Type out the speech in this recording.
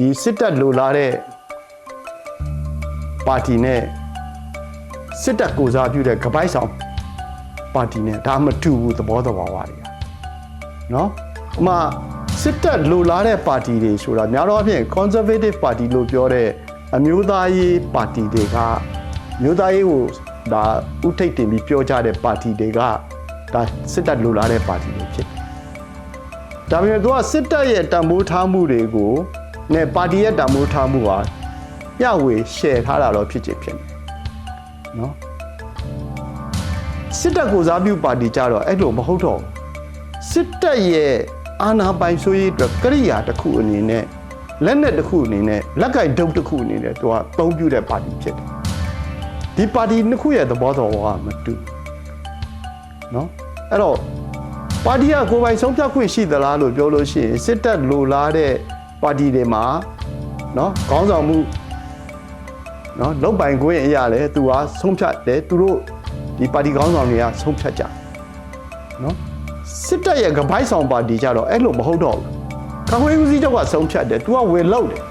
ဒီစစ်တပ်လိုလားတဲ့ပါတီနဲ့စစ်တပ်ကိုစားပြုတဲ့ကပိုက်ဆောင်ပါတီနဲ့ဒါမတူဘူးသဘောတဘာဝတွေကနော်ဥပမာစစ်တပ်လိုလားတဲ့ပါတီတွေဆိုတာများတော့အဖြစ် conservative party လို့ပြောတဲ့အမျိုးသားရေးပါတီတွေကအမျိုးသားရေးကိုဒါဥထိတ်တင်ပြီးပြောကြတဲ့ပါတီတွေကဒါစစ်တပ်လိုလားတဲ့ပါတီတွေဖြစ်တယ်။ဒါပေမဲ့သူကစစ်တပ်ရဲ့တံမိုးထားမှုတွေကို နဲ့ပါတီရဲ့တံမိုးထားမှုဟာမျှဝေ share ထားတာတော့ဖြစ်ချင်ဖြစ်မယ်။နော်စစ်တပ်ကိုစားပြုပါတီကြတော့အဲ့လိုမဟုတ်တော့ဘူးစစ်တပ်ရဲ့အာဏာပိုင်ဆိုရေးအတွက်ကရိယာတစ်ခုအနေနဲ့လက်နက်တစ်ခုအနေနဲ့လက်ကင်ဒုတ်တစ်ခုအနေနဲ့သူကအသုံးပြုတဲ့ပါတီဖြစ်တယ်ဒီပါတီနှစ်ခုရဲ့သဘောတော်ကမတူเนาะအဲ့တော့ပါတီကကိုယ်ပိုင်ဆုံးဖြတ်ခွင့်ရှိသလားလို့ပြောလို့ရှိရင်စစ်တပ်လိုလားတဲ့ ပါတီတွေမှာเนาะခေါင်းဆောင်မှုเนาะလုတ်ပိုင်ခွင့်အရာလဲသူကဆုံးဖြတ်တယ်သူတို့ဒီပါတီခေါင်းဆောင်တွေကဆုံးဖြတ်ကြတယ်เนาะစစ်တပ်ရဲ့ကပိုက်ဆောင်ပါတီကြတော့အဲ့လိုမဟုတ်တော့ဘူးကာကွယ်ဦးစီးချုပ်ကဆုံးဖြတ်တယ် तू ကဝင်လောက်တယ်